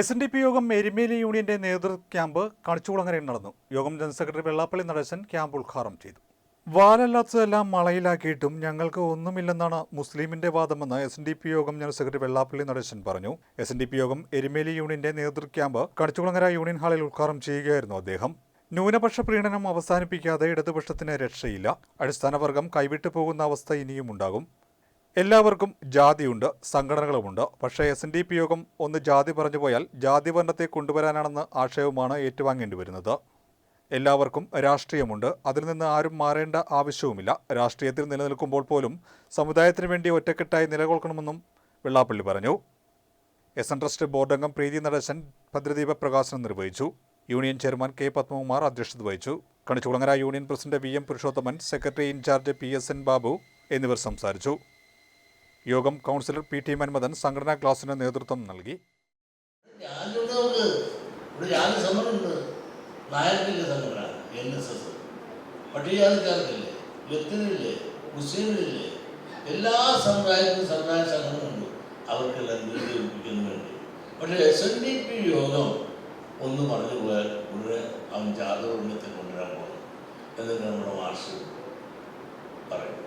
S N D P യോഗം എരുമേലി യൂണിയന്റെ നേതൃ ക്യാമ്പ് കണിച്ചുകുളങ്ങരയിൽ നടന്നു. യോഗം general secretary Vellappally Natesan camp ഉദ്ഘാടനം ചെയ്തു. വാലല്ലാത്തതെല്ലാം മളയിലാക്കിയിട്ടും ഞങ്ങൾക്ക് ഒന്നുമില്ലെന്നാണ് മുസ്ലിമിന്റെ വാദമെന്ന് എസ് എൻ ഡി പി യോഗം ജനറൽ സെക്രട്ടറി വെള്ളാപ്പള്ളി നടേശൻ പറഞ്ഞു. എസ് എൻ ഡി പി യോഗം എരിമേലി യൂണിയന്റെ നേതൃ ക്യാമ്പ് കണിച്ചുകുളങ്ങര യൂണിയൻ ഹാളിൽ ഉദ്ഘാടനം ചെയ്യുകയായിരുന്നു അദ്ദേഹം. ന്യൂനപക്ഷ പ്രീണനം അവസാനിപ്പിക്കാതെ ഇടതുപക്ഷത്തിന് രക്ഷയില്ല. അടിസ്ഥാനവർഗം കൈവിട്ടു പോകുന്ന അവസ്ഥ ഇനിയും ഉണ്ടാകും. എല്ലാവർക്കും ജാതിയുണ്ട് സംഘടനകളുമുണ്ട്. പക്ഷേ എസ് എൻ ഡി പി യോഗം ഒന്ന് ജാതി പറഞ്ഞു പോയാൽ ജാതി ഭരണത്തെ കൊണ്ടുവരാനാണെന്ന ആശയവുമാണ് ഏറ്റുവാങ്ങേണ്ടി വരുന്നത്. എല്ലാവർക്കും രാഷ്ട്രീയമുണ്ട്. അതിൽ നിന്ന് ആരും മാറേണ്ട ആവശ്യവുമില്ല. രാഷ്ട്രീയത്തിൽ നിലനിൽക്കുമ്പോൾ പോലും സമുദായത്തിന് വേണ്ടി ഒറ്റക്കെട്ടായി നിലകൊള്ളണമെന്നും വെള്ളാപ്പള്ളി പറഞ്ഞു. എസ് എൻ ട്രസ്റ്റ് ബോർഡ് അംഗം പ്രീതി നടേശൻ ഭദ്രദീപ പ്രകാശനം നിർവഹിച്ചു. യൂണിയൻ ചെയർമാൻ കെ പത്മകുമാർ അധ്യക്ഷത വഹിച്ചു. Kanichukulangara union president V M Purushothaman secretary in charge P S N Babu എന്നിവർ സംസാരിച്ചു. യോഗം കൗൺസിലർ പി ടി മന്മദൻ സംഘടനാ ക്ലാസിന് നേതൃത്വം നൽകി. എല്ലാ സമുദായത്തിനും സമുദായ സംഘടനയുണ്ട് അവർക്കെല്ലാം നീതി ലഭിക്കുന്നതിന് വേണ്ടി. പക്ഷേ എസ് എൻ ഡി പി യോഗം ഒന്ന് പറഞ്ഞു പോയാൽ ഉടനെ അവൻ ഉന്നത്തെ കൊണ്ടുവരാൻ പോകും എന്നിട്ട് നമ്മുടെ മാർഷ് പറയും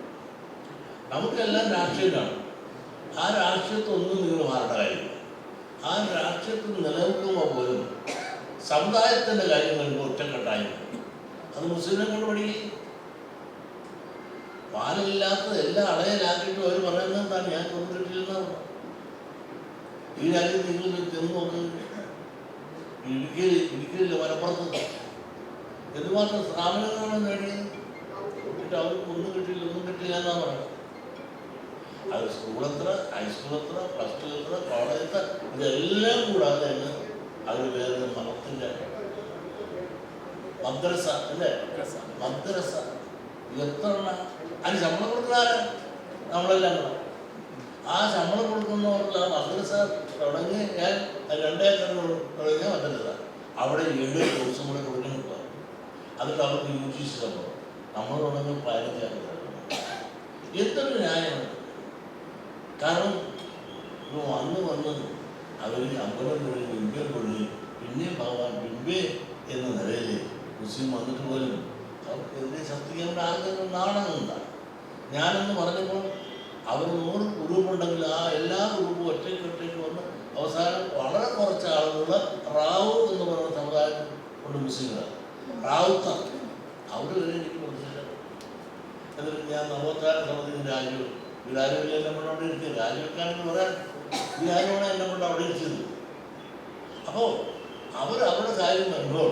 നമുക്കെല്ലാം രാഷ്ട്രീയമാണ് ആ രാഷ്ട്രീയത്തൊന്നും നിങ്ങൾ മാറേണ്ട കാര്യമില്ല. ആ രാഷ്ട്രീയത്തിൽ നിലനിൽക്കുമ്പോൾ പോലും സമുദായത്തിന്റെ വരുമ്പോൾ ഒറ്റക്കെട്ടായി അത് മുസ്ലിം കൊണ്ട് പഠിക്കും. പാലില്ലാത്തത് എല്ലാം അടയലാക്കിയിട്ട് അവർ പറയുന്നത് എന്താണ്? ഞാൻ ഒന്നും കിട്ടില്ലെന്നാണ് ഈ രാജ്യത്ത് നിങ്ങൾ ചെന്ന് നോക്ക്. ഇടുക്കിയിൽ ഇടുക്കിയില്ല മലപ്പുറത്ത്? എന്തുമാത്രം സ്ഥാപനങ്ങളാണ് നേടിയത് അവർക്ക് ഒന്നും കിട്ടില്ല ഒന്നും കിട്ടില്ല എന്നാണ് പറയുന്നത്. അത് സ്കൂൾ എത്ര ഹൈസ്കൂൾ എത്ര പ്ലസ് ടു എത്ര കോളേജ് എത്ര ഇതെല്ലാം കൂടാതെ തന്നെ അത് വേറെ മതത്തിന്റെ മദ്രസ അല്ലേ? മദ്രസ. എത്ര അതിന് ശമ്പളം കൊടുക്കുന്ന നമ്മളെല്ലാം കൂടെ. ആ ശമ്പളം കൊടുക്കുന്നവർക്കുള്ള മദ്രസ തുടങ്ങി ഞാൻ രണ്ടായിരത്തി തുടങ്ങിയ മദ്രസ. അവിടെ ഏഴ് ദിവസം കൂടെ കൊടുക്കുന്നുണ്ട് അതൊക്കെ അവർക്ക് യു ജി സി ശമ്പളം. നമ്മൾ തുടങ്ങി പതിനഞ്ചാം എത്ര ന്യായമാണ്. കാരണം വന്ന് വന്നത് അവർ അമ്പലം തൊഴിൽ ബിംബെ തൊഴിൽ പിന്നെ ഭഗവാൻ മുൻപേ എന്ന നിലയിൽ മുസ്ലിം വന്നിട്ട് പോലും അവർക്കെതിരെ ശക്തിക്കേണ്ട ആഗ്രഹം നാണമുണ്ടാണ് ഞാനെന്ന് പറഞ്ഞപ്പോൾ അവർ നൂറ് ഗ്രൂപ്പുണ്ടെങ്കിൽ ആ എല്ലാ ഗ്രൂപ്പും ഒറ്റയ്ക്ക് ഒറ്റയ്ക്ക് വന്ന് അവസാനം വളരെ കുറച്ച് ആളുകൾ റാവു എന്ന് പറയുന്ന സമുദായം കൊണ്ട് മുസ്ലിങ്ങളാണ് റാവുത്ത അവർ വരെ എനിക്ക് മനസ്സിലാക്കും എന്നിട്ട് ഞാൻ നവോത്ഥാന സമിതി രാജു രാജുവിനെ എന്നെ കൊണ്ട് അവിടെ ഇരുത്തിയത് രാജുവെക്കാനെന്ന് പറയാൻ രാജുവാണ് എന്നെ കൊണ്ട് അവിടെ ഇരുത്തിയത് അപ്പോൾ അവർ അവരുടെ കാര്യം വരുമ്പോൾ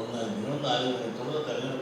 ഒന്ന് നിങ്ങളൊന്ന് ആലോചിക്കണം. ഇത്തവണത്തെ തെരഞ്ഞെടുപ്പിൽ